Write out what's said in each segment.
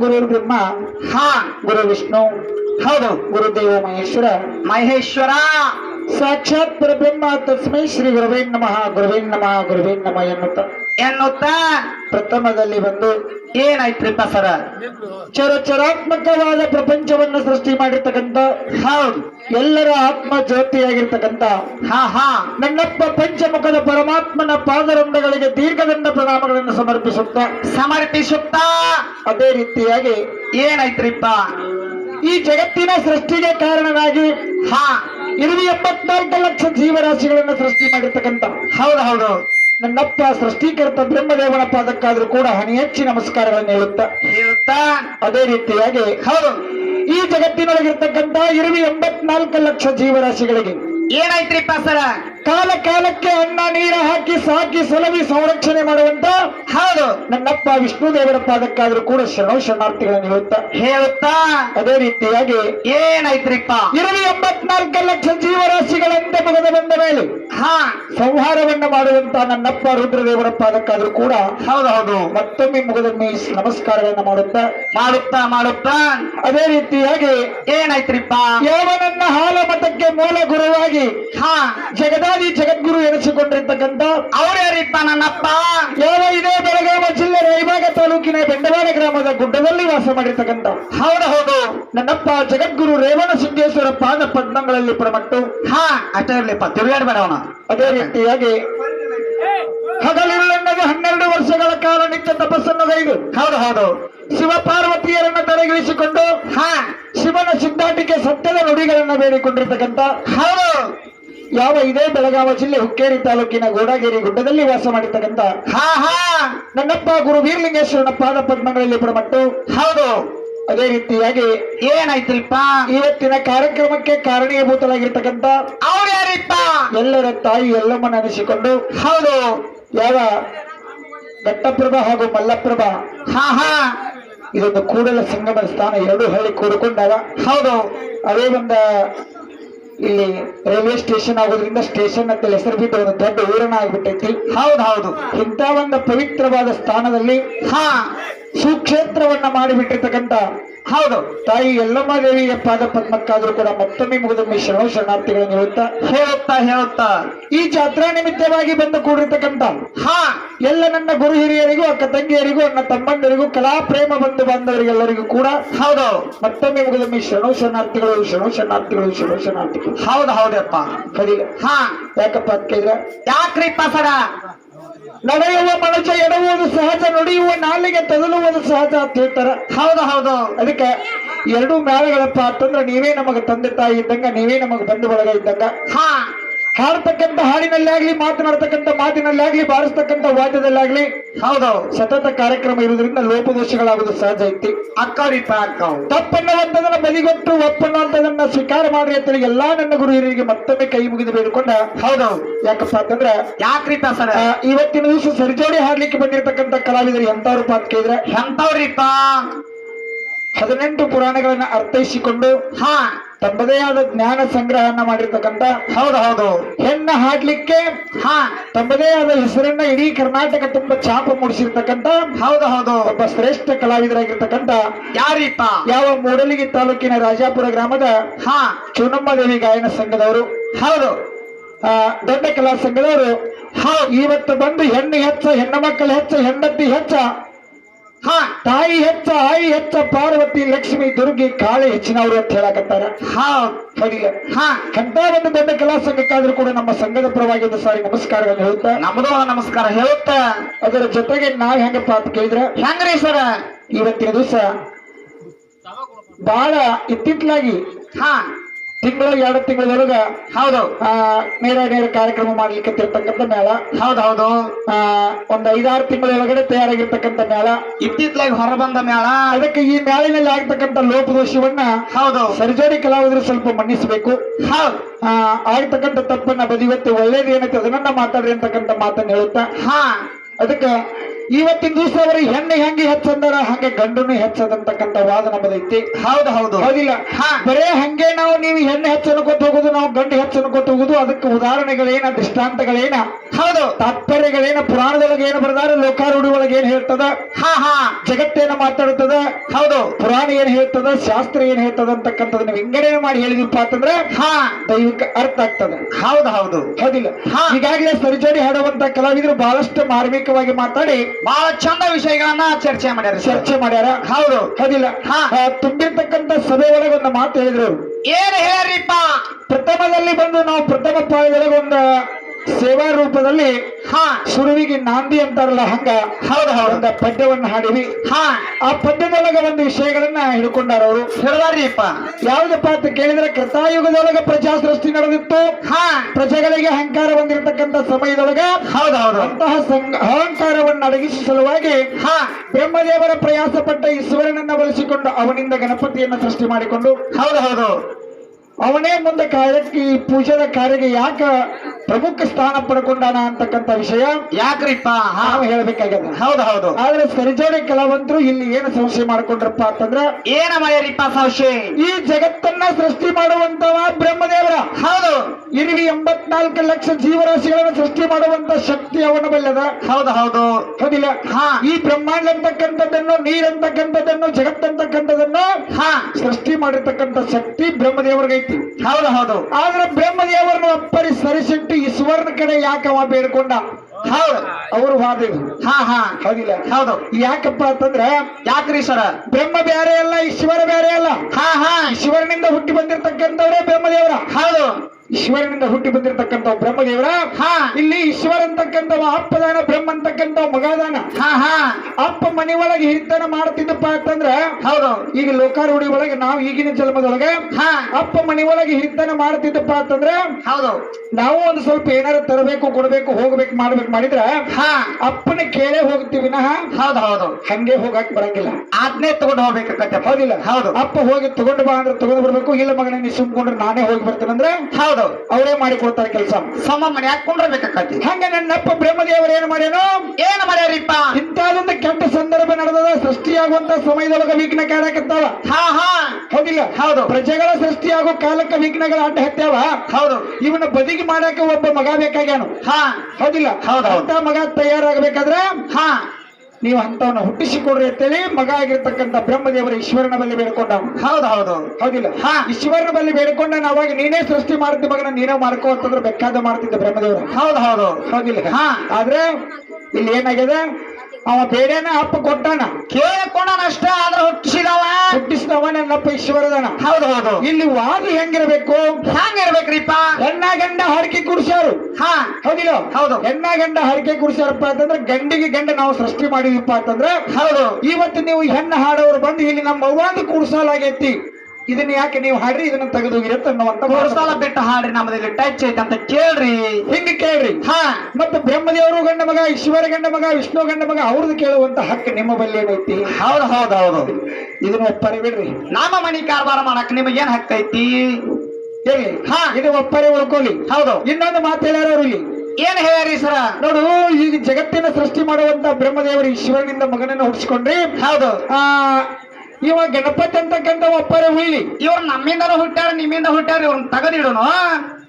ಗುರು ಬ್ರಹ್ಮ ಹಾ. ಗುರು ವಿಷ್ಣು ಹೌದು ಗುರುದೇವ ಮಹೇಶ್ವರ ಮಹೇಶ್ವರ. ಸಾಕ್ಷಾತ್ ಪರಬ್ರಹ್ಮ ತಸ್ಮೈ ಶ್ರೀ ಗುರುವೇ ನಮಃ ಗುರುವೇ ನಮಃ ಗುರುವೇ ನಮಃ ಎನ್ನುತ್ತ. ಎನ್ನುತ್ತ? ಪ್ರಥಮದಲ್ಲಿ ಬಂದು ಏನಾಯ್ತ್ರಿಪ್ಪ ಸರ ಚರಚರಾತ್ಮಕವಾದ ಪ್ರಪಂಚವನ್ನು ಸೃಷ್ಟಿ ಮಾಡಿರ್ತಕ್ಕಂಥ ಹೌದು. ಎಲ್ಲರ ಆತ್ಮ ಜ್ಯೋತಿಯಾಗಿರ್ತಕ್ಕಂಥ ಹಾ ಹಾ. ನನ್ನಪ್ಪ ಪಂಚಮುಖದ ಪರಮಾತ್ಮನ ಪಾದರಂಧಗಳಿಗೆ ದೀರ್ಘದಂಡ ಪ್ರಣಾಮಗಳನ್ನು ಸಮರ್ಪಿಸುತ್ತಾ. ಸಮರ್ಪಿಸುತ್ತಾ? ಅದೇ ರೀತಿಯಾಗಿ ಏನಾಯ್ತ್ರಿಪ್ಪ? ಈ ಜಗತ್ತಿನ ಸೃಷ್ಟಿಗೆ ಕಾರಣನಾಗಿ ಹಾ. ಇರುವಿ ಎಪ್ಪತ್ನಾಲ್ಕು ಲಕ್ಷ ಜೀವರಾಶಿಗಳನ್ನ ಸೃಷ್ಟಿ ಮಾಡಿರ್ತಕ್ಕಂಥ. ಹೌದು ಹೌದು. ನನ್ನಪ್ಪ ಸೃಷ್ಟಿಕರ್ತ ಬ್ರಹ್ಮದೇವನ ಅದಕ್ಕಾದ್ರೂ ಕೂಡ ಹನಿ ಹೆಚ್ಚಿ ನಮಸ್ಕಾರಗಳನ್ನು ಹೇಳುತ್ತಾ. ಹೇಳುತ್ತಾ ಅದೇ ರೀತಿಯಾಗಿ ಹೌದು. ಈ ಜಗತ್ತಿನೊಳಗಿರ್ತಕ್ಕಂಥ ಇರುವಿ ಎಂಬತ್ನಾಲ್ಕು ಲಕ್ಷ ಜೀವರಾಶಿಗಳಿಗೆ ಏನಾಯ್ತ್ರಿಪ್ಪ ಸರ? ಕಾಲ ಕಾಲಕ್ಕೆ ಅನ್ನ ನೀರ ಹಾಕಿ ಸಾಕಿ ಸಲವಿ ಸಂರಕ್ಷಣೆ ಮಾಡುವಂತ ಹೌದು. ನನ್ನಪ್ಪ ವಿಷ್ಣು ದೇವರ ಪಾದಕ್ಕಾದ್ರೂ ಕೂಡ ಶರಣ ಶರಣಾರ್ಥಿಗಳನ್ನು ಹೇಳುತ್ತಾ? ಹೇಳುತ್ತಾ? ಅದೇ ರೀತಿಯಾಗಿ ಏನಾಯ್ತ್ರಿಪ್ಪ? ಇರಲಿ ಎಂಬತ್ನಾಲ್ಕು ಲಕ್ಷ ಜೀವರಾಶಿಗಳಂತೆ ಮಗದ ಬಂದ ಮೇಲೆ ಹಾ. ಸಂಹಾರವನ್ನ ಮಾಡುವಂತ ನನ್ನಪ್ಪ ರುದ್ರದೇವರ ಪಾದಕ್ಕಾದ್ರೂ ಕೂಡ ಹೌದು ಹೌದು. ಮತ್ತೊಮ್ಮೆ ಮುಗದೊಮ್ಮೆ ನಮಸ್ಕಾರಗಳನ್ನ ಮಾಡುತ್ತಾ? ಮಾಡುತ್ತಾ ಮಾಡುತ್ತಾ? ಅದೇ ರೀತಿಯಾಗಿ ಏನಾಯ್ತ್ರಿಪ್ಪ? ಯಾವ ನನ್ನ ಹಾಲ ಮತಕ್ಕೆ ಮೂಲ ಗುರುವಾಗಿ ಹಾ. ಜಗದಾದಿ ಜಗದ್ಗುರು ಎನಿಸಿಕೊಂಡಿರ್ತಕ್ಕಂಥ ಅವ್ರ್ಯಾರಿಪ್ಪ ನನ್ನಪ್ಪ? ಯಾವ ಇದೇ ಬೆಳಗಾವಿ ಜಿಲ್ಲೆ ರೈಭಾಗ ತಾಲೂಕಿನ ಬೆಂಡವಾಡ ಗ್ರಾಮದ ಗುಡ್ಡದಲ್ಲಿ ವಾಸ ಮಾಡಿರ್ತಕ್ಕಂಥ ಹೌದು ಹೌದು. ನನ್ನಪ್ಪ ಜಗದ್ಗುರು ರೇವಣ ಸಿದ್ದೇಶ್ವರ ಪಾದ ಪದ್ಮಗಳಲ್ಲಿ ಪ್ರಮಟ್ಟು ಹಾ ಅಷ್ಟೇ ಇರ್ಲಿಪ್ಪ. ತಿರುಗಾಡ್ಬೇಡವನ ಅದೇ ರೀತಿಯಾಗಿ ಹಗಲಿರುಳೆನ್ನದೆ ಹನ್ನೆರಡು ವರ್ಷಗಳ ಕಾಲ ನಿತ್ಯ ತಪಸ್ಸನ್ನು ಗೈದು ಹೌದು ಹೌದು. ಶಿವ ಪಾರ್ವತಿಯರನ್ನ ತಲೆಗಿಳಿಸಿಕೊಂಡು ಹಾ. ಶಿವನ ಸಿದ್ಧಾಂತಿಕೆ ಸತ್ಯದ ನುಡಿಗಳನ್ನ ಬೇಡಿಕೊಂಡಿರ್ತಕ್ಕಂಥ ಯಾವ ಇದೇ ಬೆಳಗಾವಿ ಜಿಲ್ಲೆ ಹುಕ್ಕೇರಿ ತಾಲೂಕಿನ ಗೋಡಾಗೇರಿ ಗುಡ್ಡದಲ್ಲಿ ವಾಸ ಮಾಡಿರ್ತಕ್ಕಂತ ಹಾ ಹಾ. ನನ್ನಪ್ಪ ಗುರು ವೀರಲಿಂಗೇಶ್ವರನ ಪಾದ ಪದ್ಮಗಳಲ್ಲಿ ಹೌದು. ಅದೇ ರೀತಿಯಾಗಿ ಏನಾಯ್ತಿಲ್ಪ ಇವತ್ತಿನ ಕಾರ್ಯಕ್ರಮಕ್ಕೆ ಕಾರಣೀಭೂತರಾಗಿರ್ತಕ್ಕಂತ ಅವ್ರ್ಯಾರಿಪ್ಪ ಎಲ್ಲರ ತಾಯಿ ಎಲ್ಲಮ್ಮನ ಅನಿಸಿಕೊಂಡು ಹೌದು. ಯಾವ ಘಟ್ಟಪ್ರಭಾ ಹಾಗೂ ಮಲ್ಲಪ್ರಭಾ ಹಾ ಹಾ. ಇದೊಂದು ಕೂಡಲ ಸಂಗಮ ಸ್ಥಾನ ಎರಡು ಹಳ್ಳಿ ಕೂಡಿಕೊಂಡಾಗ ಹೌದು. ಅದೇ ಒಂದ ಇಲ್ಲಿ ರೈಲ್ವೆ ಸ್ಟೇಷನ್ ಆಗೋದ್ರಿಂದ ಸ್ಟೇಷನ್ ಅಂತ ಹೆಸರು ಬಿಟ್ಟು ಒಂದು ದೊಡ್ಡ ಊರಣ ಆಗ್ಬಿಟ್ಟೈತಿ. ಹೌದು ಹೌದು ಇಂಥ ಒಂದು ಪವಿತ್ರವಾದ ಸ್ಥಾನದಲ್ಲಿ ಹಾ. ಸುಕ್ಷೇತ್ರವನ್ನ ಮಾಡಿಬಿಟ್ಟಿರ್ತಕ್ಕಂಥ ಹೌದು. ತಾಯಿ ಎಲ್ಲಮ್ಮ ದೇವಿಯ ಪಾದ ಪದ್ಮಕ್ಕಾದ್ರೂ ಕೂಡ ಮತ್ತೊಮ್ಮೆ ಮುಗಿದೊಮ್ಮೆ ಶರಣ ಶರಣಾರ್ಥಿಗಳನ್ನು ಹೇಳುತ್ತಾ ಹೇಳುತ್ತಾ ಹೇಳುತ್ತಾ. ಈ ಜಾತ್ರಾ ನಿಮಿತ್ತವಾಗಿ ಬಂದು ಕೂಡಿರ್ತಕ್ಕಂಥ ಹಾ. ಎಲ್ಲ ನನ್ನ ಗುರು ಹಿರಿಯರಿಗೂ ಅಕ್ಕ ತಂಗಿಯರಿಗೂ ಅಣ್ಣ ತಮ್ಮಂದರಿಗೂ ಕಲಾ ಪ್ರೇಮ ಬಂಧು ಬಾಂಧವರಿಗೆಲ್ಲರಿಗೂ ಕೂಡ ಹೌದು. ಮತ್ತೊಮ್ಮೆ ಮುಗಿದೊಮ್ಮೆ ಶರಣ ಶರಣಾರ್ಥಿಗಳು ಶರಣ ಶರಣಾರ್ಥಿಗಳು ಶರಣ ಶರಣಾರ್ಥಿಗಳು. ಹೌದು ಹೌದಪ್ಪ. ಕದಿಲ್ಲ ಹಾ. ಯಾಕಪ್ಪ ಅಕ್ಕ ಕೇಳಿದ್ರೆ ಯಾಕ್ರಿಪ್ಪ ಸರ ನಡೆಯುವ ಮನುಷ್ಯ ಎಡವುವುದು ಸಹಜ ನುಡಿಯುವ ನಾಲಿಗೆ ತದಲುವುದು ಸಹಜ ಅಂತ ಹೇಳ್ತಾರ. ಹೌದು ಹೌದು. ಅದಕ್ಕೆ ಎರಡು ಮೇಳಗಳಪ್ಪ ಅಂತಂದ್ರೆ ನೀವೇ ನಮಗೆ ತಂದೆ ತಾಯಿ ಇದ್ದಂಗ ನೀವೇ ನಮಗೆ ಬಂಧು ಬಳಗ ಇದ್ದಂಗ. ಹಾ. ಹಾಡ್ತಕ್ಕಂಥ ಹಾಡಿನಲ್ಲಿ ಆಗ್ಲಿ ಮಾತನಾಡ್ತಕ್ಕಂಥ ಮಾತಿನಲ್ಲಿ ಆಗ್ಲಿ ಬಾರಿಸ್ತಕ್ಕಂಥ ವಾದ್ಯದಲ್ಲಾಗ್ಲಿ ಹೌದು ಸತತ ಕಾರ್ಯಕ್ರಮ ಇರುವುದರಿಂದ ಲೋಪದೋಷಗಳಾಗುವುದು ಸಹಜ ಐತಿ. ಅಕ್ಕವ್ರಿಪ್ಪ ಅಕ್ಕವ್ ತಪ್ಪನ್ನುವಂಥದನ್ನ ಬದಿಗೊಟ್ಟು ಅಂತದನ್ನ ಸ್ವೀಕಾರ ಮಾಡ್ರಿ ಅಂತ ಎಲ್ಲಾ ನನ್ನ ಗುರು ಹಿರಿಯರಿಗೆ ಮತ್ತೊಮ್ಮೆ ಕೈ ಮುಗಿದು ಬೇಡಿಕೊಂಡ ಹೌದೌದು. ಯಾಕಪ್ಪ ಅಂತಂದ್ರೆ ಯಾಕ್ರಿಪ್ಪ ಸರ್ ಇವತ್ತಿನ ದಿವಸ ಸರಿಜೋಡಿ ಹಾಡ್ಲಿಕ್ಕೆ ಬಂದಿರತಕ್ಕಂಥ ಕಲಾವಿದರು ಎಂತವ್ರಪ್ಪ ಅಂತ ಕೇಳಿದ್ರೆ? ಎಂತವ್ರಿಪ್ಪ ಹದಿನೆಂಟು ಪುರಾಣಗಳನ್ನ ಅರ್ಥೈಸಿಕೊಂಡು ಹಾ. ತಮ್ಮದೇ ಆದ ಜ್ಞಾನ ಸಂಗ್ರಹವನ್ನ ಮಾಡಿರ್ತಕ್ಕಂಥ ಹೌದು ಹೌದು. ಹೆಣ್ಣ ಹಾಡ್ಲಿಕ್ಕೆ ಹಾ. ತಮ್ಮದೇ ಆದ ಹೆಸರನ್ನ ಇಡೀ ಕರ್ನಾಟಕ ತುಂಬಾ ಛಾಪ ಮೂಡಿಸಿರ್ತಕ್ಕಂಥ ಹೌದು ಹೌದು. ಒಬ್ಬ ಶ್ರೇಷ್ಠ ಕಲಾವಿದರಾಗಿರ್ತಕ್ಕಂಥ ಯಾರೀಪ ಯಾವ ಮೂಡಲಿಗಿ ತಾಲೂಕಿನ ರಾಜಾಪುರ ಗ್ರಾಮದ ಹಾ. ಚುನಮ್ಮ ದೇವಿ ಗಾಯನ ಸಂಘದವರು. ಹೌದು. ದೊಡ್ಡ ಕಲಾ ಸಂಘದವರು. ಹೌದು. ಇವತ್ತು ಬಂದು ಹೆಣ್ಣು ಹೆಚ್ಚ ಹೆಣ್ಣು ಮಕ್ಕಳು ಹೆಚ್ಚ ಹೆಂಡತಿ ಹೆಚ್ಚ ಹಾ ತಾಯಿ ಹೆಚ್ಚ ಆಯಿ ಹೆಚ್ಚ ಪಾರ್ವತಿ ಲಕ್ಷ್ಮಿ ದುರ್ಗಿ ಕಾಳಿ ಹೆಚ್ಚಿನವರು ಅಂತ ಹೇಳಕತ್ತಾರ. ಹಾ. ಹಾ. ಒಂದು ದೊಡ್ಡ ಕಲಾ ಸಂಘಕ್ಕಾದ್ರೂ ಕೂಡ ನಮ್ಮ ಸಂಘದ ಪರವಾಗಿ ಒಂದು ಸಾರಿ ನಮಸ್ಕಾರಗಳನ್ನು ಹೇಳುತ್ತಾ? ನಮ್ದು ನಮಸ್ಕಾರ ಹೇಳುತ್ತ? ಅದರ ಜೊತೆಗೆ ನಾವ್ ಹೆಂಗಪ್ಪ ಅಂತ ಕೇಳಿದ್ರ? ಹೆಂಗ್ರಿ ಸರ? ಇವತ್ತಿನ ದಿವಸ ಬಹಳ ಇತ್ತಿತ್ತಲಾಗಿ ಹಾ. ತಿಂಗಳ ಎರಡು ತಿಂಗಳೊಳಗ ಹೌದು. ಆ, ನೇರ ನೇರ ಕಾರ್ಯಕ್ರಮ ಮಾಡ್ಲಿಕ್ಕೆ ತಿರ್ತಕ್ಕಂಥ ಮೇಳ. ಹೌದು ಹೌದು. ಆ, ಒಂದ್ ಐದಾರು ತಿಂಗಳ ಒಳಗಡೆ ತಯಾರಾಗಿರ್ತಕ್ಕಂಥ ಮೇಳ. ಇತ್ತಿತ್ತಲಾಗಿ ಹೊರ ಬಂದ ಮೇಳ. ಅದಕ್ಕೆ ಈ ಮೇಳಿನಲ್ಲಿ ಆಗ್ತಕ್ಕಂಥ ಲೋಪದೋಷವನ್ನ ಹೌದು. ಸರ್ಜೋಡಿ ಕಲಾವಿದರು ಸ್ವಲ್ಪ ಮನ್ನಿಸಬೇಕು. ಹೌದು. ಆ, ಆಗ್ತಕ್ಕಂಥ ತಪ್ಪನ್ನ ಬದಿವತ್ತು ಒಳ್ಳೇದು ಏನೈತೆ ಅದನ್ನ ಮಾತಾಡ್ರಿ ಅಂತಕ್ಕಂಥ ಮಾತನ್ನ ಹೇಳುತ್ತಾ ಹಾ. ಅದಕ್ಕೆ ಇವತ್ತಿನ ದಿವಸ ಅವರು ಹೆಣ್ಣು ಹೆಂಗೆ ಹೆಚ್ಚಂದಾರ ಹಂಗೆ ಗಂಡನು ಹೆಚ್ಚದಂತಕ್ಕಂತ ವಾದ ನಮ್ಮದೈತಿ ಹೌದು ಹೌದು. ಹೌದಿಲ್ಲ? ಹಾ. ಬರೇ ಹಂಗೆ ನಾವು ನೀವು ಹೆಣ್ಣು ಕೊಟ್ಟು ಹೋಗುದು ನಾವು ಗಂಡು ಹೆಚ್ಚನ್ಕೋತ ಹೋಗುದು ಅದಕ್ಕೆ ಉದಾಹರಣೆಗಳೇನ ದೃಷ್ಟಾಂತಗಳೇನ ಹೌದು. ತಾತ್ಪರ್ಯಗಳೇನ ಪುರಾಣದೊಳಗೆ ಏನು ಬರೆದಾರ ಲೋಕಾರೂಢಿ ಒಳಗೆ ಏನ್ ಹೇಳ್ತದ? ಹಾ ಹಾ. ಜಗತ್ತೇನ ಮಾತಾಡುತ್ತದ ಹೌದು. ಪುರಾಣ ಏನ್ ಹೇಳ್ತದ? ಶಾಸ್ತ್ರ ಏನ್ ಹೇಳ್ತದ ಅಂತಕ್ಕಂಥದ್ದು ನೀವು ವಿಂಗಡಣೆ ಮಾಡಿ ಹೇಳಿದಿಪ್ಪ ಅಂತಂದ್ರೆ ಹಾ. ದೈವಿಕ ಅರ್ಥ ಆಗ್ತದೆ. ಹೌದು ಹೌದು. ಹೌದಿಲ್ಲ? ಹಾ. ಈಗಾಗಲೇ ಸರಿಜೋಡಿ ಹಾಡುವಂತ ಕಲಾವಿದರು ಬಹಳಷ್ಟು ಮಾರ್ಮಿಕವಾಗಿ ಮಾತಾಡಿ ಬಹಳ ಚಂದ ವಿಷಯಗಳನ್ನ ಚರ್ಚೆ ಮಾಡ್ಯಾರ. ಚರ್ಚೆ ಮಾಡ್ಯಾರ? ಹೌದು. ಹೌದಿಲ್ಲ. ಹಾ. ಆ, ತುಂಬಿರ್ತಕ್ಕಂಥ ಸಭೆ ಒಳಗೆ ಒಂದು ಮಾತು ಹೇಳಿದ್ರು. ಏನು ಹೇಳ್ರಿಪ್ಪ ಪ್ರಥಮದಲ್ಲಿ ಬಂದು ನಾವು ಪ್ರಥಮ ಪಾಳದೊಳಗೆ ಒಂದು ಸೇವಾ ರೂಪದಲ್ಲಿ ಹಾ. ಸುರುವಿಗೆ ನಾಂದಿ ಅಂತಾರಲ್ಲ ಹಂಗ ಹೌದು ಹೌದು ಪದ್ಯವನ್ನು ಹಾಡಿವಿ ಹಾ. ಆ ಪದ್ಯದೊಳಗ ಒಂದು ವಿಷಯಗಳನ್ನ ಹಿಡ್ಕೊಂಡಾರ ಅವರು. ಹೇಳ್ದಾರಿಪ್ಪ ಯಾವ್ದಪ್ಪ ಅಂತ ಕೇಳಿದ್ರೆ ಕೃತಾಯುಗದೊಳಗ ಪ್ರಜಾ ಸೃಷ್ಟಿ ನಡೆದಿತ್ತು. ಹಾ. ಪ್ರಜೆಗಳಿಗೆ ಅಹಂಕಾರ ಬಂದಿರತಕ್ಕಂತ ಸಮಯದೊಳಗ ಹೌದು ಹೌದು. ಅಂತಹ ಅಹಂಕಾರವನ್ನು ಅಡಗಿಸುವ ಸಲುವಾಗಿ ಹಾ. ಬ್ರಹ್ಮದೇವರ ಪ್ರಯಾಸ ಪಟ್ಟ ಈಶ್ವರನನ್ನ ಬಳಸಿಕೊಂಡು ಅವನಿಂದ ಗಣಪತಿಯನ್ನ ಸೃಷ್ಟಿ ಮಾಡಿಕೊಂಡು ಹೌದು ಹೌದು. ಅವನೇ ಮುಂದೆ ಕಾರ್ಯಕ್ಕೆ ಈ ಪೂಜಾದ ಕಾರ್ಯಕ್ಕೆ ಯಾಕ ಪ್ರಮುಖ ಸ್ಥಾನ ಪಡ್ಕೊಂಡಾನ ಅಂತಕ್ಕಂಥ ವಿಷಯ ಯಾಕ್ರಿಪ್ಪ? ನಾವು ಹೇಳ್ಬೇಕಾಗ್ಯದ ಹೌದು ಹೌದು. ಆದ್ರೆ ಸರಿಜೋಡಿ ಕೆಲವಂತರು ಇಲ್ಲಿ ಏನು ಸಂಶಯ ಮಾಡ್ಕೊಂಡ್ರಪ್ಪ ಅಂತಂದ್ರ ಏನ ಮಯರಿಪ್ಪ ಸಂಶಯ? ಈ ಜಗತ್ತನ್ನ ಸೃಷ್ಟಿ ಮಾಡುವಂತವ ಬ್ರಹ್ಮದೇವರ. ಹೌದು. ಇರುವಿ ಎಂಬತ್ನಾಲ್ಕು ಲಕ್ಷ ಜೀವರಾಶಿಗಳನ್ನ ಸೃಷ್ಟಿ ಮಾಡುವಂತ ಶಕ್ತಿ ಅವನ ಬಲ್ಲದ ಹೌದು ಹೌದು. ಹೌದಿಲ್ಲ? ಹಾ. ಈ ಬ್ರಹ್ಮಾಂಡ ಅಂತಕ್ಕಂಥದ್ದನ್ನು ನೀರಂತಕ್ಕಂಥದ್ದನ್ನು ಜಗತ್ತಂತಕ್ಕಂಥದ್ದನ್ನು ಹಾ. ಸೃಷ್ಟಿ ಮಾಡಿರ್ತಕ್ಕಂಥ ಶಕ್ತಿ ಬ್ರಹ್ಮದೇವರಿಗೈತಿ. ಹೌದು ಹೌದು. ಆದ್ರೆ ಬ್ರಹ್ಮದೇವರನ್ನು ಅಪ್ಪರಿ ಸರಿಸಿಟ್ಟು ಈಶ್ವರನ ಕಡೆ ಯಾಕವ ಬೇಡ್ಕೊಂಡ? ಹೌದು. ಅವರು ವಾದ ಹಾ ಹಾ. ಹೌದಿಲ್ಲ? ಹೌದು. ಯಾಕಪ್ಪ ಅಂತಂದ್ರ ಯಾಕ್ರಿ ಸರ? ಬ್ರಹ್ಮ ಬೇರೆ ಅಲ್ಲ ಈಶ್ವರ ಬೇರೆ ಅಲ್ಲ. ಹಾ ಹಾ. ಈಶ್ವರನಿಂದ ಹುಟ್ಟಿ ಬಂದಿರ್ತಕ್ಕಂಥವ್ರೆ ಬ್ರಹ್ಮದೇವರ. ಹೌದು. ಈಶ್ವರನಿಂದ ಹುಟ್ಟಿ ಬಂದಿರತಕ್ಕಂತ ಬ್ರಹ್ಮದೇವರ? ಹಾ. ಇಲ್ಲಿ ಈಶ್ವರ ಅಂತಕ್ಕಂಥವ ಅಪ್ಪದಾನ ಬ್ರಹ್ಮ ಅಂತಕ್ಕಂಥವ ಮಗಾದಾನ? ಹಾ ಹಾ. ಅಪ್ಪ ಮನೆ ಒಳಗೆ ಹಿರಿತನ ಮಾಡ್ತಿದ್ದಪ್ಪ ಅಂತಂದ್ರ ಹೌದು ಈಗ ಲೋಕಾರೂಢಿ ಒಳಗೆ ನಾವು ಈಗಿನ ಜನ್ಮದೊಳಗೆ ಹಾ. ಅಪ್ಪ ಮನೆ ಒಳಗೆ ಹಿರಿತನ ಮಾಡ್ತಿದ್ದಪ್ಪ ಅಂತಂದ್ರೆ ಹೌದು ನಾವು ಒಂದು ಸ್ವಲ್ಪ ಏನಾರ ತರಬೇಕು ಕೊಡಬೇಕು ಹೋಗ್ಬೇಕು ಮಾಡ್ಬೇಕು ಮಾಡಿದ್ರ ಹಾ. ಅಪ್ಪನ ಕೇಳೇ ಹೋಗ್ತೀವಿ ವಿನಃ ಹೌದು ಹೌದು ಹಂಗೆ ಹೋಗಕ್ ಬರಂಗಿಲ್ಲ. ಆಜ್ಞೆ ತಗೊಂಡು ಹೋಗ್ಬೇಕಂತ ಹೌದಿಲ್ಲ. ಹೌದು. ಅಪ್ಪ ಹೋಗಿ ತಗೊಂಡು ಬಾ ಅಂದ್ರೆ ತಗೊಂಡು ಬರ್ಬೇಕು ಇಲ್ಲ ಮಗನ ಸುಮ್ಕೊಂಡ್ರೆ ನಾನೇ ಹೋಗಿ ಬರ್ತೇನಂದ್ರೆ ಹೌದು. ಅವರೇ ಮಾಡಿಕೊಡ್ತಾರೆ ಕೆಲಸ. ಸಮ ಮನ್ಯಾಗ ಕುಂಡ್ರಬೇಕಾಕತಿ ಹಂಗೆ ನನ್ನಪ್ಪ ಬ್ರಹ್ಮದೇವರು ಏನ್ ಮಾಡ್ಯಾನು? ಏನ್ ಮಾಡ್ಯಾರಿಪ್ಪ? ಇಂಥದೊಂದು ಕೆಟ್ಟ ಸಂದರ್ಭ ನಡೆದ ಸೃಷ್ಟಿಯಾಗುವಂತ ಸಮಯದೊಳಗ ವಿಘ್ನ ಕಾಡಕತ್ತಾವ ಹಾ ಹಾ. ಹೌದಿಲ್ಲ? ಹೌದು. ಪ್ರಜೆಗಳ ಸೃಷ್ಟಿಯಾಗೋ ಕಾಲಕ್ಕೆ ವಿಘ್ನಗಳ ಅಡ್ಡ ಹತ್ಯಾವ ಹೌದು. ಇವನ ಬದಿಗೆ ಮಾಡಕ್ಕೆ ಒಬ್ಬ ಮಗ ಬೇಕಾಗ್ಯಾನು. ಹಾ. ಹೌದಿಲ್ಲ? ಹೌದು, ಮಗ ತಯಾರಾಗಬೇಕಾದ್ರೆ ಹಾ. ನೀವು ಅಂತವನ್ನ ಹುಟ್ಟಿಸಿಕೊಡ್ರಿ ಅಂತೇಳಿ ಮಗ ಆಗಿರ್ತಕ್ಕಂಥ ಬ್ರಹ್ಮದೇವರ ಈಶ್ವರನ ಬಲ್ಲಿ ಬೇಡ್ಕೊಂಡ ಹೌದು ಹೌದು ಹೌದಿಲ್ಲ? ಹಾ. ಈಶ್ವರನ ಬಲ್ಲಿ ಬೇಡ್ಕೊಂಡ ಅವಾಗ ನೀನೇ ಸೃಷ್ಟಿ ಮಾಡ್ತಿ ಮಗನ ನೀನೇ ಮಾಡ್ಕೋ ಅಂತಂದ್ರೆ ಬೆಕ್ಕಾದ ಮಾಡ್ತಿದ್ದ ಬ್ರಹ್ಮದೇವರು. ಹೌದು ಹೌದು ಹೌದಿಲ್ಲ? ಹಾ. ಆದ್ರೆ ಇಲ್ಲಿ ಏನಾಗ್ಯದ ಅವ ಬೇಡೇನ ಅಪ್ಪ ಕೊಟ್ಟಾನ? ಅಷ್ಟೇ ಆದ್ರೆ ಹುಟ್ಟಿಸಿದವ. ಹುಟ್ಟಿಸಿದವ ನನ್ನಪ್ಪ ಈಶ್ವರದನ. ಹೌದು ಹೌದು. ಇಲ್ಲಿ ವಾದ ಹೆಂಗಿರ್ಬೇಕು? ಹೆಂಗಿರ್ಬೇಕ್ರಿಪ್ಪ ಹೆಣ್ಣ ಗಂಡ ಹರಕೆ ಕುಡಿಸೋರು ಹಾ. ಹೌದಿಲ್ಲ? ಹೌದು. ಹೆಣ್ಣ ಗಂಡ ಹರಕೆ ಕುಡಿಸೋರಪ್ಪ ಅಂತಂದ್ರೆ ಗಂಡಿಗೆ ಗಂಡ ನಾವು ಸೃಷ್ಟಿ ಮಾಡಿದೀಪ್ಪ ಅಂತಂದ್ರೆ ಹೌದು. ಇವತ್ತು ನೀವು ಹೆಣ್ಣು ಹಾಡೋರು ಬಂದು ಇಲ್ಲಿ ನಮ್ಮ ಅವ್ವಾಂದು ಕೂಡ್ಸಲಾಗೈತಿ ಇದನ್ನ ಯಾಕೆ ನೀವು ಹಾಡ್ರಿ? ಇದನ್ನ ತೆಗೆದೋಗಿರಿ ಅನ್ನುವಂತ ಮೂರು ಸಲ ಬಿಟ್ಟು ಹಾಡ್ರಿ ನಮ್ಮದಲ್ಲಿ ಟಚ್ ಐತೆ ಅಂತ ಕೇಳ್ರಿ. ಹಿಂಗ ಕೇಳ್ರಿ. ಹಾ. ಮತ್ತೆ ಬ್ರಹ್ಮದೇವರು ಗಂಡ ಮಗ ಈಶ್ವರ ಗಂಡ ಮಗ ವಿಷ್ಣು ಗಂಡ ಮಗ ಅವ್ರದ್ದು ಕೇಳುವಂತ ಹಕ್ಕು ನಿಮ್ಮ ಬಲ್ಲಿ ಏನೈತಿ? ಹೌದು ಹೌದು ಹೌದು. ಇದನ್ನ ಒಪ್ಪರಿ ಬಿಡ್ರಿ. ನಾಮ ಮನಿ ಕಾರ್ಬಾರ ಮಾಡಕ್ ನಿಮಗೆ ಏನ್ ಹಕ್ಕೈತಿ ಹೇಳಿ. ಹಾ. ಇದು ಒಪ್ಪರಿ ಉಳ್ಕೊಳ್ಳಿ ಹೌದು. ಇನ್ನೊಂದು ಮಾತು ಹೇಳ್ಯಾರ ಇಲ್ಲಿ. ಏನ್ ಹೇಳ್ಯಾರಿ ಸರ? ನೋಡು ಈಗ ಜಗತ್ತಿನ ಸೃಷ್ಟಿ ಮಾಡುವಂತ ಬ್ರಹ್ಮದೇವರು ಈಶ್ವರನಿಂದ ಮಗನನ್ನ ಹುಡ್ಸ್ಕೊಂಡ್ರಿ ಹೌದು. ಆ ಇವ ಗಣಪತಿ ಅಂತಕ್ಕಂಥ ಒಪ್ಪರೆ ಉಳಿಲಿ ಇವ್ರು ನಮ್ಮಿಂದನೂ ಹುಟ್ಟಾರ ನಿಮ್ಮಿಂದ ಹುಟ್ಟಾರ ಇವ್ರನ್ನ ತಗದಿಡೋನು.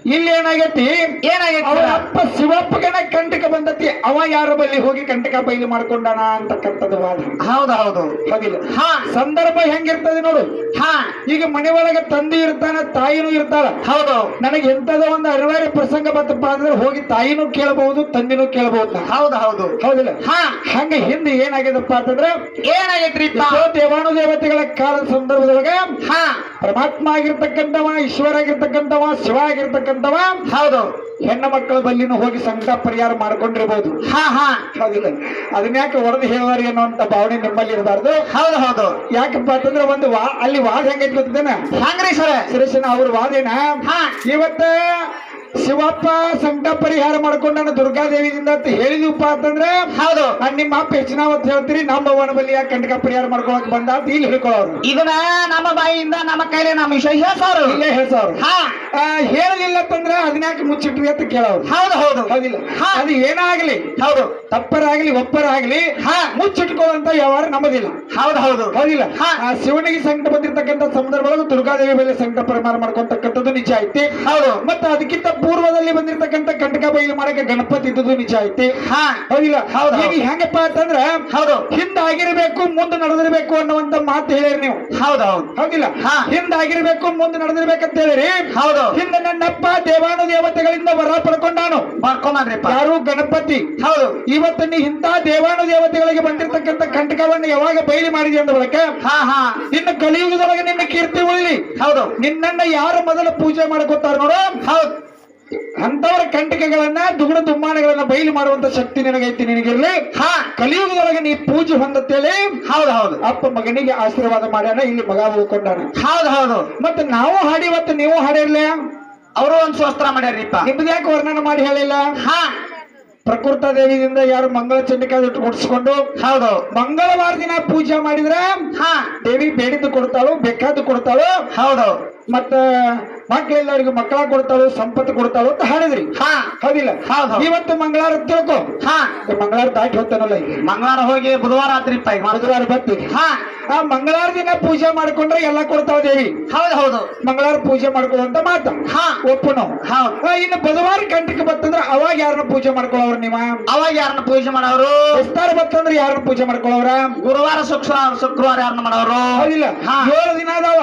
ಇಲ್ಲಿ ಏನಾಗೈತಿ? ಏನಾಗೈತಿ? ಅಪ್ಪ ಶಿವಪ್ಪಗನ ಕಂಟಕ ಬಂದತಿ. ಅವ ಯಾರ ಬಲ್ಲಿ ಹೋಗಿ ಕಂಟಕ ಬಯಲು ಮಾಡ್ಕೊಂಡಾನ ಅಂತಕ್ಕಂಥದ್ದು ವಾದ. ಹೌದು ಹೌದು. ಹೌದಿಲ್ಲ ಹಾ. ಸಂದರ್ಭ ಹೆಂಗಿರ್ತದೆ ನೋಡು. ಹಾ. ಈಗ ಮನೆ ಒಳಗ ತಂದೆ ಇರ್ತಾನ ತಾಯಿನೂ ಇರ್ತಾಳ. ಹೌದು. ನನಗೆ ಎಂತದ ಒಂದು ಅನಿವಾರ್ಯ ಪ್ರಸಂಗ ಬಂತಪ್ಪ ಅಂದ್ರೆ ಹೋಗಿ ತಾಯಿನೂ ಕೇಳಬಹುದು ತಂದಿನೂ ಕೇಳಬಹುದು. ಹೌದು ಹೌದು. ಹೌದಿಲ್ಲ? ಹಾ. ಹಂಗ ಹಿಂದೆ ಏನಾಗ್ಯದಪ್ಪ ಅಂತಂದ್ರೆ ಏನಾಗೈತ್ರಿ ದೇವಾನು ದೇವತೆಗಳ ಕಾಲದ ಸಂದರ್ಭದೊಳಗ ಹಾ. ಪರಮಾತ್ಮ ಆಗಿರ್ತಕ್ಕಂಥವ ಈಶ್ವರ ಆಗಿರ್ತಕ್ಕಂಥವ ಶಿವ ಆಗಿರ್ತಕ್ಕಂಥವ ಹೌದು. ಹೆಣ್ಣು ಮಕ್ಕಳ ಬಲ್ಲಿನೂ ಹೋಗಿ ಸಂಕಟ ಪರಿಹಾರ ಮಾಡ್ಕೊಂಡಿರ್ಬೋದು. ಹಾ ಹಾ. ಹೌದಿಲ್ಲ. ಅದನ್ನ ಯಾಕೆ ಹೊಡೆದು ಹೇಳೋರಿ ಅನ್ನುವಂತ ಭಾವನೆ ನಿಮ್ಮಲ್ಲಿ ಇರಬಾರ್ದು? ಹೌದು ಹೌದು. ಯಾಕಪ್ಪ ಅಂತಂದ್ರೆ ಒಂದು ವಾ ಅಲ್ಲಿ ವಾದ ಹೆಂಗೈತಿ ಗೊತ್ತೇನ ಹಂಗ್ರಿ ಸರ ಸುರೇಶನ ಅವ್ರ ವಾದೇನ? ಹಾ. ಇವತ್ತ ಶಿವಪ್ಪ ಸಂಕಟ ಪರಿಹಾರ ಮಾಡ್ಕೊಂಡಾನ ದುರ್ಗಾದೇವಿದಿಂದ ಅಂತ ಹೇಳಿದ್ವಿಪ್ಪ ಅಂತಂದ್ರೆ ಹೌದು. ನಿಮ್ಮ ಅಪ್ಪ ಹೆಚ್ಚಿನಾವತ್ ಹೇಳ್ತೀರಿ ನಮ್ಮ ಅವನ ಬಲಿಯ ಕಂಟಕ ಪರಿಹಾರ ಮಾಡ್ಕೊಳಕ್ ಬಂದ ಅಂತ ಇಲ್ಲಿ ಹೇಳ್ಕೊಳ್ಳೋರು ಇದನ್ನ ನಮ್ಮ ಬಾಯಿಯಿಂದ ನಮ್ಮ ಕೈಲಿ ನಮ್ಮ ವಿಷಯ ಹೇಳ್ಸೋರು. ಇಲ್ಲೇ ಹೇಳ್ಸೋರು. ಹೇಳಲಿಲ್ಲ ಅಂತಂದ್ರೆ ಅದನ್ಯಾಕೆ ಮುಚ್ಚಿಟ್ವಿ ಅಂತ ಕೇಳೋರು. ಹೌದು ಹೌದು. ಹೌದಿಲ್ಲ. ಅದು ಏನಾಗ್ಲಿ. ಹೌದು. ತಪ್ಪರಾಗ್ಲಿ ಒಪ್ಪರಾಗ್ಲಿ ಹಾ. ಮುಚ್ಚಿಟ್ಕೊಳ್ಳುವಂತ ವ್ಯವಹಾರ ನಮ್ಮದಿಲ್ಲ. ಹೌದು ಹೌದು. ಹೌದಿಲ್ಲ. ಶಿವನಿಗೆ ಸಂಕಟ ಬಂದಿರತಕ್ಕಂತ ಸಂದರ್ಭದೊಳಗೆ ದುರ್ಗಾದೇವಿ ಮೇಲೆ ಸಂಕಟ ಪರಿಹಾರ ಮಾಡ್ಕೊಂತಕ್ಕಂಥದ್ದು ನಿಜ ಐತಿ. ಹೌದು. ಮತ್ತೆ ಅದಕ್ಕಿಂತ ಪೂರ್ವದಲ್ಲಿ ಬಂದಿರತಕ್ಕಂತ ಕಂಟಕ ಬಯಲು ಮಾಡಕ್ಕೆ ಗಣಪತಿ ಇದ್ದದ್ದು ನಿಜ ಐತಿ. ಹಾ. ಹೌದಿಲ್ಲ? ಹೌದು. ಹೆಂಗಪ್ಪ ಅಂತಂದ್ರ ಹೌದು. ಹಿಂದಾಗಿರ್ಬೇಕು ಮುಂದೆ ನಡೆದಿರ್ಬೇಕು ಅನ್ನುವಂತ ಮಾತು ಹೇಳಿರಿ ನೀವು. ಹೌದು ಹೌದು. ಹೌದಿಲ್ಲ? ಹಾ. ಹಿಂದಾಗಿರ್ಬೇಕು ಮುಂದೆ ನಡೆದಿರ್ಬೇಕಂತ ಹೇಳಿರಿ. ಹೌದು. ಹಿಂದೆ ನನ್ನಪ್ಪ ದೇವಾನು ದೇವತೆಗಳಿಂದ ವರ ಪಡ್ಕೊಂಡಾನು ಮಾಡ್ಕೊಂಡ್ರಿಪ್ಪ ಯಾರು? ಗಣಪತಿ. ಹೌದು. ಇವತ್ತು ನೀ ಇಂತ ದೇವಾನು ದೇವತೆಗಳಿಗೆ ಬಂದಿರತಕ್ಕಂತ ಕಂಟಕವನ್ನು ಯಾವಾಗ ಬಯಲಿ ಮಾಡಿದೆ ಅಂದ ಬಳಿಕ? ಹಾ ಹಾ. ನಿನ್ನ ಕಲಿಯುಗದೊಳಗೆ ನಿನ್ನ ಕೀರ್ತಿ ಉಳ್ಳಿ ಹೌದು. ನಿನ್ನನ್ನ ಯಾರು ಮೊದಲು ಪೂಜೆ ಮಾಡ್ಕೊತಾರ ನೋಡು. ಹೌದು. ಅಂತವರ ಕಂಟಕಗಳನ್ನ ದುಗುಣ ದುಮ್ಮಾನಗಳನ್ನ ಬಯಲು ಮಾಡುವಂತ ಶಕ್ತಿ ನಿನಗೈತಿ ನಿನಗಿರ್ಲಿ. ಹಾ. ಕಲಿಯುಗದೊಳಗೆ ನೀ ಪೂಜೆ ಹೊಂದತ್ತೇಳಿ. ಹೌದು ಹೌದು. ಅಪ್ಪ ಮಗನಿಗೆ ಆಶೀರ್ವಾದ ಮಾಡ್ಯಾನ ಇಲ್ಲಿ ಮಗ ಉಳ್ಕೊಂಡಾನ ಹೌದು ಹೌದು. ಮತ್ತೆ ನಾವು ಹಾಡಿ ಮತ್ತೆ ನೀವು ಹಾಡಿರ್ಲಿ? ಅವರು ಒಂದು ಸ್ವಸ್ತ್ರ ಮಾಡ್ಯಾರಿಪ್ಪ ನಿಮ್ದು ಯಾಕೆ ವರ್ಣನ ಮಾಡಿ ಹೇಳಿಲ್ಲ? ಹಾ. ಪ್ರಕೃತ ದೇವಿಯಿಂದ ಯಾರು ಮಂಗಳ ಚಂಡಿಕಾ ಇಟ್ಟು ಕೊಡಿಸ್ಕೊಂಡು ಹೌದು. ಮಂಗಳವಾರ ದಿನ ಪೂಜೆ ಮಾಡಿದ್ರೆ ಹಾ. ದೇವಿ ಬೇಡಿದ್ದು ಕೊಡ್ತಾಳು ಬೇಕಾದ್ದು ಕೊಡ್ತಾಳು. ಹೌದು. ಮತ್ತ ಮಕ್ಕಳೆಲ್ಲರಿಗೂ ಮಕ್ಕಳ ಕೊಡ್ತಾಳು ಸಂಪತ್ತು ಕೊಡ್ತಾಳು ಅಂತ ಹಾಡಿದ್ರಿ. ಹಾ. ಹೌದಿಲ್ಲ? ಹೌದು. ಇವತ್ತು ಮಂಗಳಾರ ತಿಳ್ಕೊ. ಮಂಗಳವಾರ ದಾಟಿ ಹೋಗ್ತಾನಲ್ಲ ಈಗ. ಮಂಗಳವಾರ ಹೋಗಿ ಬುಧವಾರ ಆತ್ರಿಪ್ಪ ಬುಧವಾರ ಬರ್ತೀವಿ. ಹಾ. ಆ ಮಂಗಳಾರ ದಿನ ಪೂಜೆ ಮಾಡ್ಕೊಂಡ್ರೆ ಎಲ್ಲ ಕೊಡ್ತಾವ ದೇವಿ. ಹೌದು ಹೌದು. ಮಂಗಳಾರ ಪೂಜೆ ಮಾಡ್ಕೊಳ್ಳುವಂತ ಮಾತು. ಹಾ. ಒಪ್ಪು ನಾವು. ಇನ್ನು ಬುಧವಾರ ಕಂಟಕ್ಕೆ ಬತ್ತಂದ್ರೆ ಅವಾಗ ಯಾರನ್ನ ಪೂಜೆ ಮಾಡ್ಕೊಳ್ಳೋರು ನೀವ? ಅವಾಗ ಯಾರನ್ನ ಪೂಜೆ ಮಾಡೋರು? ವಿಸ್ತಾರ ಬತ್ತಂದ್ರೆ ಯಾರನ್ನ ಪೂಜೆ ಮಾಡ್ಕೊಳ್ಳೋರ? ಗುರುವಾರ ಶುಕ್ರವಾರ ಶುಕ್ರವಾರ ಯಾರನ್ನ ಮಾಡೋರು? ಹೌದಿಲ್ಲ. ಹಾ. ಏಳು ದಿನ ಅದಾವ.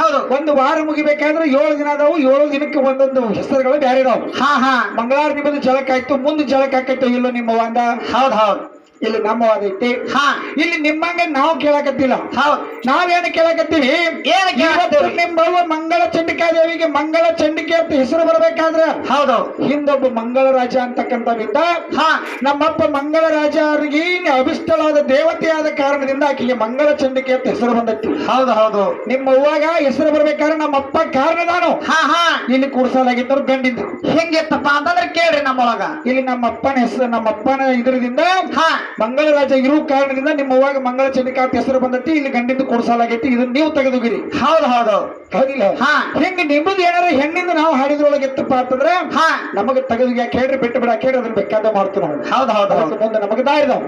ಹೌದು. ಒಂದು ವಾರ ಮುಗಿಬೇಕಾದ್ರೆ ಏಳು ದಿನ ಅದಾವು. ಏಳು ದಿನಕ್ಕೆ ಒಂದೊಂದು ಹೆಸರುಗಳು ಬೇರೆ ಇದಾವ. ಹಾ ಹಾ. ಮಂಗಳಾರ ನಿಮ್ಮದು ಜಳಕ ಆಯ್ತು ಮುಂದೆ ಜಲಕ್ಕಾಕೈತೋ ಇಲ್ಲೋ ನಿಮ್ಮ ಒಂದ ಹೌದು ಹೌದು. ಇಲ್ಲಿ ನಮ್ಮ ವಾದ ಐತಿ. ಹಾ. ಇಲ್ಲಿ ನಿಮ್ಮಂಗ ನಾವು ಕೇಳಕತ್ತಿಲ್ಲ. ಹೌದು. ನಾವೇನು ಕೇಳಕತ್ತೀವಿ? ಏನ್ ಕೇಳಕತ್ತೀವಿ? ನಿಮ್ಮವ್ವ ಮಂಗಳ ಚಂಡಿಕಾ ದೇವಿಗೆ ಮಂಗಳ ಚಂಡಿಕೆ ಅಂತ ಹೆಸರು ಬರಬೇಕಾದ್ರೆ ಹೌದು. ಹಿಂದೊಬ್ಬ ಮಂಗಳ ರಾಜ ಅಂತಕ್ಕಂಥವಿದ್ದ ಹಾ. ನಮ್ಮಪ್ಪ ಮಂಗಳ ರಾಜ ಅವರಿಗೆ ಅಭಿಷ್ಟಳಾದ ದೇವತೆಯಾದ ಕಾರಣದಿಂದ ಆಕೆಗೆ ಮಂಗಳ ಚಂಡಿಕೆ ಅಂತ ಹೆಸರು ಬಂದೈತಿ. ಹೌದು ಹೌದು. ನಿಮ್ಮ ಅವ್ವಾಗ ಹೆಸರು ಬರ್ಬೇಕಾದ್ರೆ ನಮ್ಮಪ್ಪ ಕಾರಣದಾನು. ಹಾ ಹಾ. ಇಲ್ಲಿ ಕೂಡ್ಸಲಾಗಿದ್ದರು ಗಂಡಿದ್ರು. ಹೆಂಗಿತ್ತಪ್ಪ ಅಂತಂದ್ರೆ ಕೇಳ್ರಿ ನಮ್ಮೊಳಗ. ಇಲ್ಲಿ ನಮ್ಮಪ್ಪನ ಹೆಸರು ನಮ್ಮಪ್ಪನ ಇದರಿಂದ ಹಾ. ಮಂಗಳ ರಾಜ ಇರೋ ಕಾರಣದಿಂದ ನಿಮ್ಮ ಅವಾಗ ಮಂಗಳ ಚಂಡಿಕಾ ಅಂತ ಹೆಸರು ಬಂದಂತೆ ಇಲ್ಲಿ ಗಂಡಿಂದ ಕೊಡಿಸಲಾಗೈತಿ ಇದನ್ನ ನೀವು ತೆಗೆದುಗಿರಿ ಹೌದು ಹೌದು ಹೌದಿಲ್ಲ? ಹಾ. ಹಿಂಗ ನಿಮ್ಮದು ಏನಾರ ಹೆಣ್ಣಿಂದ ನಾವು ಹಾಡಿದ್ರೊಳಗೆ ಎತ್ತಪ್ಪ ಅಂತಂದ್ರೆ ಹಾ. ನಮಗೆ ತೆಗೆದು ಯಾಕೆ ಹೇಳ್ರಿ ಬಿಟ್ಟು ಬಿಡ ಕೇಳಿ ಅದನ್ನ ಬೇಕಾದ ಮಾಡ್ತೀವಿ ನಾವು. ಹೌದು ಹೌದು ಹೌದು. ಮುಂದೆ ನಮಗೆ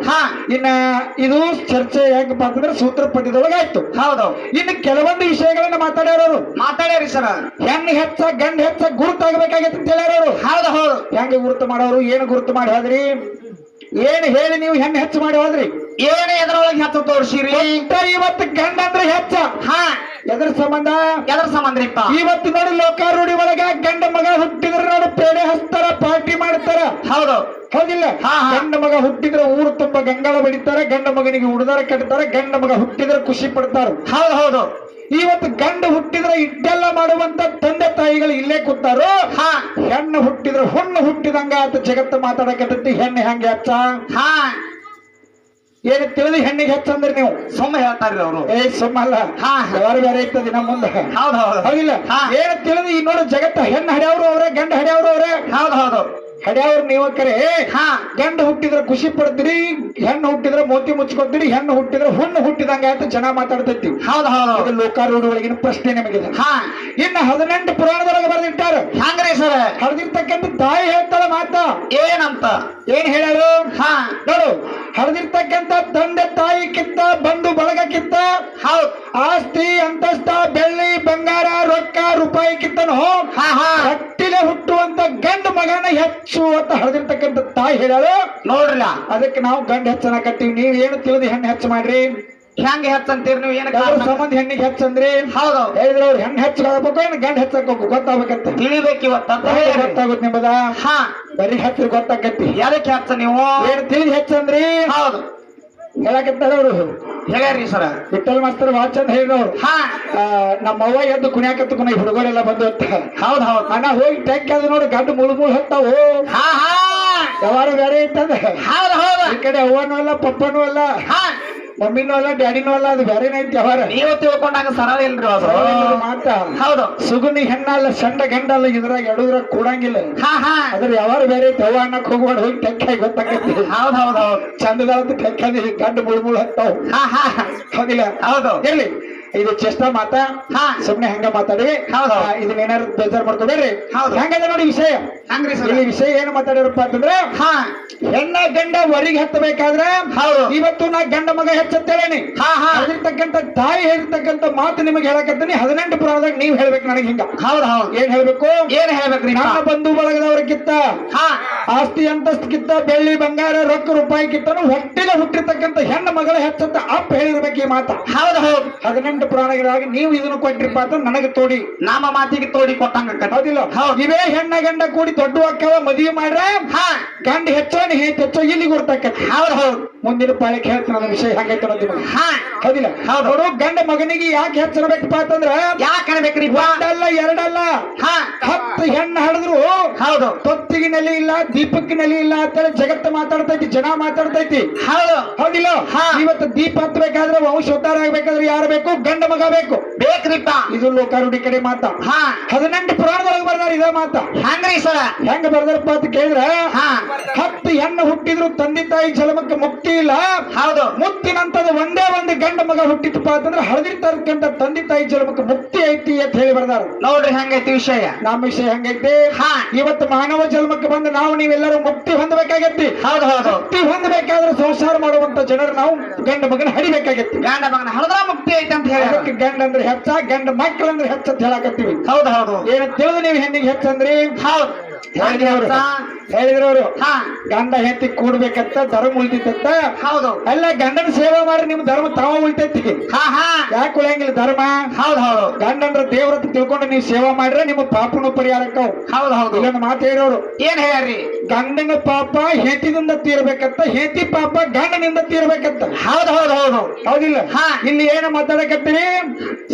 ಹಾ. ಇನ್ನ ಇದು ಚರ್ಚೆ ಹೆಂಗಪ್ಪ ಅಂತಂದ್ರೆ ಸೂತ್ರ ಪದ್ಯದೊಳಗೆ ಆಯ್ತು ಹೌದು. ಇನ್ನು ಕೆಲವೊಂದು ವಿಷಯಗಳನ್ನ ಮಾತಾಡ್ಯಾರವರು ಮಾತಾಡ್ಯಾರಿ ಸರ್. ಹೆಣ್ಣು ಹೆಚ್ಚ ಗಂಡ ಹೆಚ್ಚ ಗುರುತಾಗಬೇಕಾಗೈತೆ ಅಂತ ಹೇಳ್ಯಾರವರು ಹೌದು ಹೌದು. ಹೆಂಗ ಗುರುತು ಮಾಡೋರು ಏನು ಗುರುತು ಮಾಡಿ ಹೋದ್ರಿ ಏನು ಹೇಳಿ ನೀವು ಹೆಣ್ಣು ಹೆಚ್ಚು ಮಾಡಿ ಹೋದ್ರಿ? ಏನೇ ಎದ್ರೊಳಗೆ ಹೆಚ್ಚು ತೋರಿಸಿರಿ? ಇವತ್ತು ಗಂಡ ಅಂದ್ರೆ ಹೆಚ್ಚ. ಹಾ. ಎದ್ರ ಸಂಬಂಧ? ಎದ್ರ ಸಂಬಂಧ್ರಿಪ್ಪ. ಇವತ್ತು ನೋಡಿ ಲೋಕಾರೂಢಿ ಒಳಗ ಗಂಡ ಮಗ ಹುಟ್ಟಿದ್ರೆ ನೋಡಿ ಪೇಡೆ ಹಚ್ತಾರ ಪಾರ್ಟಿ ಮಾಡ್ತಾರ. ಹೌದು. ಹೌದಿಲ್ಲ. ಗಂಡ ಮಗ ಹುಟ್ಟಿದ್ರೆ ಊರು ತುಂಬಾ ಗಂಗಾಳ ಬೆಳಿತಾರೆ ಗಂಡ ಮಗನಿಗೆ ಉಡದಾರ ಕಟ್ತಾರೆ ಗಂಡ ಮಗ ಹುಟ್ಟಿದ್ರೆ ಖುಷಿ ಪಡ್ತಾರ. ಹೌದು ಹೌದು. ಇವತ್ತು ಗಂಡು ಹುಟ್ಟಿದ್ರೆ ಇಟ್ಟೆಲ್ಲ ಮಾಡುವಂತ ತಂದೆ ತಾಯಿಗಳು ಇಲ್ಲೇ ಕೂತಾರು? ಹಾ. ಹೆಣ್ಣು ಹುಟ್ಟಿದ್ರೆ ಹುಣ್ಣು ಹುಟ್ಟಿದಂಗ ಅಂತ ಜಗತ್ತು ಮಾತಾಡಕತ್ತಿ ಹೆಣ್ಣು ಹೆಂಗೆ ಹೆಚ್ಚ? ಹಾ. ಏನು ತಿಳಿದು ಹೆಣ್ಣಿಗೆ ಹೆಚ್ಚಂದ್ರೆ ನೀವು? ಸುಮ್ಮ ಹೇಳ್ತಾರ್ರಿ ಅವರು. ಏ ಸುಮ್ಮ ಅಲ್ಲ ಬೇರೆ ಬೇರೆ ಇರ್ತದೆ ನಮ್ಮ ಮುಂದೆ. ಹೌದು ಹೌದು. ಹೌದಿಲ್ಲ? ಹಾ. ಏನು ತಿಳಿದು ಈ ನೋಡು ಜಗತ್ತ ಹೆಣ್ಣು ಹಡ್ಯಾವ್ರು ಅವ್ರೆ ಗಂಡು ಹಡ್ಯಾವ್ರು ಅವ್ರೆ? ಹೌದು ಹೌದು. ಹಡ್ಯಾವ್ರು ನೀವ ಕರೆ ಹಾ. ಗಂಡ ಹುಟ್ಟಿದ್ರೆ ಖುಷಿ ಪಡ್ತೀರಿ ಹೆಣ್ಣು ಹುಟ್ಟಿದ್ರೆ ಮೋತಿ ಮುಚ್ಕೊತೀರಿ ಹೆಣ್ಣು ಹುಟ್ಟಿದ್ರೆ ಹುಣ್ಣು ಹುಟ್ಟಿದಂಗ ಅಂತ ಜನ ಮಾತಾಡ್ತೈತಿ ಹೌದು ಹೌದು ಲೋಕಾರೂಢ ಒಳಗಿನ ಪ್ರಶ್ನೆ ನಿಮಗೆ ಹಾ. ಇನ್ನು ಹದಿನೆಂಟು ಪುರಾಣದೊಳಗೆ ಬರೆದಿಟ್ಟಾರ. ಹಂಗ್ರಿ ಸರ್? ಹರಿದಿರ್ತಕ್ಕಂಥ ತಾಯಿ ಹೇಳ್ತಾಳ ಮಾತ. ಏನಂತ? ಏನ್ ಹೇಳಲು ಹಾ. ನೋಡು ಹರಿದಿರ್ತಕ್ಕಂಥ ತಂದೆ ತಾಯಿಕ್ಕಿಂತ ಬಂಧು ಬಳಗಕ್ಕಿಂತ ಹೌದು. ಆಸ್ತಿ ಅಂತಸ್ತ ಬೆಳ್ಳಿ ಬಂಗಾರ ರೊಕ್ಕ ರೂಪಾಯಿ ಹಾ ಹಾ. ಹೊಟ್ಟಿಲೆ ಹುಟ್ಟುವಂತ ಗಂಡ ಮಗನ ಹೆಚ್ಚು ಅಂತ ಹಳದಿರ್ತಕ್ಕಂಥ ತಾಯಿ ಹೇಳಲು ನೋಡ್ರಲ್ಲ ಅದಕ್ಕೆ ನಾವು ಗಂಡ ಕಟ್ಟಿವಿ. ನೀವ್ ಏನು ತಿಳಿದು ಹೆಣ್ಣು ಹೆಚ್ಚು ಮಾಡ್ರಿ? ಹೆಂಗ್ ಹೆಚ್ಚಂತೀರಿ ನೀವು? ಏನ ಸಂಬಂಧ ಹೆಣ್ಣಿಗೆ ಹೆಚ್ಚಂದ್ರಿ ಹೌದು. ಹೇಳಿದ್ರೆ ಅವ್ರು ಹೆಣ್ಣು ಹೆಚ್ಚು ಆಗ್ಬೇಕು ಏನು ಗಂಡ ಹೆಚ್ಚಾಕೋಬೇಕು ಗೊತ್ತಾಗಬೇಕಂತ. ತಿಳಿಬೇಕು ಇವತ್ತ ಅಂತ ಹೇಗೆ ಹೇಳ್ರಿ. ಗೊತ್ತಾಗುತ್ತೆ ನಿಮ್ಮದ? ಹಾ. ಬರೀ ಹೆಚ್ಚು ಗೊತ್ತಾಗತ್ತಿ. ಎದಕ್ಕೆ ಹೆಚ್ಚ ನೀವು? ಏನು ತಿಳಿದು ಹೆಚ್ಚಂದ್ರಿ ಹೌದು. ಹೇಳಕತ್ತಾರ ಅವರು ಹೇಳ್ಯಾರಿ ಸರ್ ವಿಠಲ್ ಮಾಸ್ತರ್ ಭಾಳ ಚಂದ ಹೇಳಿದವ್ರು. ಹಾ. ನಮ್ಮ ಅವ್ವ ಎದ್ದು ಕುಣಿಯಾಕತ್ತು ಕುಣ ಹುಡುಗರೆಲ್ಲ ಬಂದು ಅಂತ. ಹೌದು ಹೌದು. ಅಣ್ಣ ಹೋಗಿ ಟ್ಯಾಂಕ್ ಅದು ನೋಡಿ ಗಂಡು ಮುಳು ಮುಳು ಹತ್ತಾವು. ಹಾ ಹಾ. ಯಾವಾರು ಬೇರೆ ಇತ್ತಂದ ಹೌದು ಹೌದು. ಈ ಕಡೆ ಅವ್ವನೂ ಅಲ್ಲ ಪಪ್ಪನೂ ಅಲ್ಲ. ಹಾ. ಮಮ್ಮಿನೂ ಅಲ್ಲ ಡ್ಯಾಡಿನೂ ಅಲ್ಲ ಅದು ಬೇರೆನೇ ಐತಿ ಅವರ ನೀವು ತಿಳ್ಕೊಂಡಾಗ ಸರಳ ಇಲ್ರಿ ಅದು ಮಾತ ಹೌದು. ಸುಗುನಿ ಹೆಣ್ಣಲ್ಲ ಸಣ್ಣ ಗಂಡಲ್ಲ ಇದ್ರಾಗ ಎಡುದ್ರ ಕೂಡಂಗಿಲ್ಲ ಹಾ ಹಾ. ಅದ್ರ ಯಾವಾರ ಬೇರೆ ತವ ಅನ್ನಕ್ ಹೋಗ್ಬಾರ್ದು ಹೋಗಿ ಟೆಕ್ಕಾಗಿ ಗೊತ್ತಾಗತ್ತೆ. ಹೌದ್ ಹೌದ್ ಹೌದ್. ಚಂದದ ಟೆಕ್ಕಿ ಗಡ್ಡ ಮುಳು ಹತ್ತಾವ್. ಹಾ ಹಾ. ಹೌದಿಲ್ಲ? ಹೌದು. ಹೇಳಿ ಇದು ಚೆಸ್ಟ ಮಾತ. ಹಾ. ಸುಮ್ನೆ ಹಂಗ ಮಾತಾಡಿ ಹೌದು. ಇದನ್ನ ಏನಾರು ಬೇಜಾರ್ ಮಾಡ್ಕೋಬೇಡ್ರಿ. ಹೌದು. ಹಂಗದ ನೋಡಿ ವಿಷಯ? ಇಲ್ಲಿ ವಿಷಯ ಏನು ಮಾತಾಡಿರಪ್ಪ ಅಂತಂದ್ರೆ ಹಾ. ಹೆಣ್ಣ ಗಂಡ ಹೊರಗೆ ಹತ್ತಬೇಕಾದ್ರೆ ಹೌದು. ಇವತ್ತು ನಾ ಗಂಡ ಮಗ ಹೆಚ್ಚತ್ತೇಳೇನಿ. ಹಾ ಹಾ. ಅದಿರ್ತಕ್ಕಂಥ ತಾಯಿ ಹೇಳಿರ್ತಕ್ಕಂಥ ಮಾತು ನಿಮಗೆ ಹೇಳಕತ್ತೀನಿ. ಹದಿನೆಂಟು ಪುರಾಣದಾಗ ನೀವ್ ಹೇಳ್ಬೇಕು ನನಗೆ ಹಿಂಗ. ಹೌದ್ ಹೌದ್. ಏನ್ ಹೇಳ್ಬೇಕು? ಏನ್ ಹೇಳ್ಬೇಕ್ರಿ ನನ್ನ ಬಂಧು ಬಳಗದವ್ರಕ್ಕಿಂತ ಹಾ. ಆಸ್ತಿ ಅಂತಸ್ತಿಗಿಂತ ಬೆಳ್ಳಿ ಬಂಗಾರ ರೊಕ್ಕ ರೂಪಾಯಿಗಿಂತ ಹೊಟ್ಟಿಗೆ ಹುಟ್ಟಿರ್ತಕ್ಕಂಥ ಹೆಣ್ಣು ಮಗಳ ಹೆಚ್ಚಂತ ಅಪ್ಪ ಹೇಳಿರ್ಬೇಕು ಈ ಮಾತ. ಹೌದ್ ಹೌದು. ಹದಿನೆಂಟು ಪುರಾಣಗಳಾಗಿ ನೀವು ಇದನ್ನು ಕೊಟ್ಟಿರಪ್ಪ ಅಂತ ನನಗೆ ತೋಡಿ. ನಮ್ಮ ಮಾತಿಗೆ ತೋಡಿ ಕೊಟ್ಟಂಗ ಹೌದಿಲ್ಲ? ಹೌದು. ಇವೇ ಹೆಣ್ಣ ಗಂಡ ಕೂಡಿ ದೊಡ್ಡ ಅಕ್ಕವ ಮದುವೆ ಮಾಡ್ರ? ಹಾ. ಗಂಡ ಹೆಚ್ಚೋ ನೀ ಹೆಚ್ಚು ಇಲ್ಲಿ ಗುರ್ತಕ್ಕಂತ ಹೌದು ಹೌದು. ಮುಂದಿನ ಪಾಳಕ್ಕೆ ಹೇಳ್ತಾನ ವಿಷಯ ಹಂಗೈತೆ ಅನ್ನೋದು ನಿಮಗೆ. ಹೌದಿಲ್ಲ? ಹೌದು. ನೋಡು ಗಂಡ ಮಗನಿಗೆ ಯಾಕೆ ಹೆಚ್ಚಿರ್ಬೇಕಪ್ಪ ಅಂತಂದ್ರ? ಯಾಕೆ ಅನ್ಬೇಕ್ರಿ ಒಂದಲ್ಲ ಎರಡಲ್ಲ. ಹಾ. ಹತ್ತು ಹೆಣ್ಣು ಹಡಿದ್ರು. ಹೌದು. ತೊತ್ತಿಗೆ ನೆಲೆ ಇಲ್ಲ ದೀಪಕ್ಕೆ ನೆಲೆ ಇಲ್ಲ ಅಂತೇಳಿ ಜಗತ್ತು ಮಾತಾಡ್ತೈತಿ ಜನ ಮಾತಾಡ್ತೈತಿ. ಹೌದು. ಹೌದಿಲ್ಲ? ಹಾ. ಇವತ್ತು ದೀಪ ಹತ್ಬೇಕಾದ್ರೆ ವಂಶ ಉದ್ಧಾರ ಆಗ್ಬೇಕಾದ್ರೆ ಯಾರು ಬೇಕು? ಗಂಡ ಮಗ ಬೇಕು. ಬೇಕ್ರಿಪ್ಪ. ಇದು ಲೋಕಾರುಡಿ ಕಡೆ ಮಾತ. ಹಾ. ಹದಿನೆಂಟು ಪುರಾಣದೊಳಗೆ ಬರ್ದಾರ ಇದ ಮಾತ. ಹಂಗ್ರಿ ಸರ. ಹೆಂಗ ಬರ್ದಾರಪ್ಪ ಅಂತ ಕೇಳಿದ್ರ ಹಾ. ಹತ್ತು ಹೆಣ್ಣು ಹುಟ್ಟಿದ್ರು ತಂದೆ ತಾಯಿ ಜಲಮಕ್ಕೆ ಮುಕ್ತಿ ಇಲ್ಲ. ಹೌದು. ಮುತ್ತಿನಂತದ ಒಂದೇ ಒಂದು ಗಂಡ ಮಗ ಹುಟ್ಟಿತಪ್ಪ ಅಂತಂದ್ರೆ ಹಳದಿರ್ತಕ್ಕಂತ ತಂದೆ ತಾಯಿ ಜಲಮಕ್ಕೆ ಮುಕ್ತಿ ಐತಿ ಅಂತ ಹೇಳಿ ಬರ್ದಾರ. ನೋಡ್ರಿ ಹೆಂಗೈತಿ ವಿಷಯ. ನಮ್ಮ ವಿಷಯ ಹೆಂಗೈತಿ? ಹಾ. ಇವತ್ತು ಮಾನವ ಜನ್ಮಕ್ಕೆ ಬಂದು ನಾವು ನೀವೆಲ್ಲರೂ ಮುಕ್ತಿ ಹೊಂದಬೇಕಾಗೈತಿ. ಹೌದು ಹೌದು. ಮುಕ್ತಿ ಹೊಂದಬೇಕಾದ್ರೆ ಸಂಸಾರ ಮಾಡುವಂತ ಜನರು ನಾವು ಗಂಡ ಮಗನ ಹಡಿಬೇಕಾಗೈತಿ ಗಂಡ ಮಗನ ಹಳದ್ರ ಮುಕ್ತಿ ಐತೆ ಅಂತ ಹೇಳಿ ಅದಕ್ಕೆ ಗಂಡ ಅಂದ್ರೆ ಹೆಚ್ಚ ಗಂಡ ಮಕ್ಕಳಂದ್ರೆ ಹೆಚ್ಚ ಅಂತ ಹೇಳಕತ್ತೀವಿ. ಹೌದು ಹೌದು. ಏನ ತಿಳಿದು ನೀವು ಹೆಣ್ಣಿಗೆ ಹೆಚ್ಚಂದ್ರಿ? ಹೌದು. ಹೇಳಿದ್ರು ಅವ್ರು ಹೇಳಿದ್ರು ಅವರು ಹಾ. ಗಂಡ ಹೆಂಡತಿ ಕೂಡ್ಬೇಕಂತ ಧರ್ಮ ಉಳಿತೈತಂತ ಹೌದು. ಅಲ್ಲ ಗಂಡನ ಸೇವೆ ಮಾಡಿ ನಿಮ್ ಧರ್ಮ ತಾವ ಉಳಿತೈತಿ ಹಾ ಹಾ. ಯಾಕೆ ಉಳಿಯಂಗಿಲ್ಲ ಧರ್ಮ? ಹೌದು ಹೌದು. ಗಂಡನ ಅಂದ್ರೆ ದೇವ್ರ ತಿಳ್ಕೊಂಡು ನೀವು ಸೇವೆ ಮಾಡ್ರೆ ನಿಮ್ಮ ಪಾಪನು ಪರಿಹಾರಕ್ಕವು ಹೌದು ಹೌದು. ಇಲ್ಲೊಂದು ಮಾತು ಹೇಳೋರು ಏನ್ ಹೇಳ್ರಿ ಗಂಡನ ಪಾಪ ಹೆಂಡತಿನಿಂದ ತೀರ್ಬೇಕಂತ ಹೆಂಡತಿ ಪಾಪ ಗಂಡನಿಂದ ತೀರ್ಬೇಕಂತ. ಹೌದು ಹೌದು ಹೌದು. ಹೌದಿಲ್ಲ. ಇಲ್ಲಿ ಏನ ಮಾತಾಡಕತ್ತೀರಿ?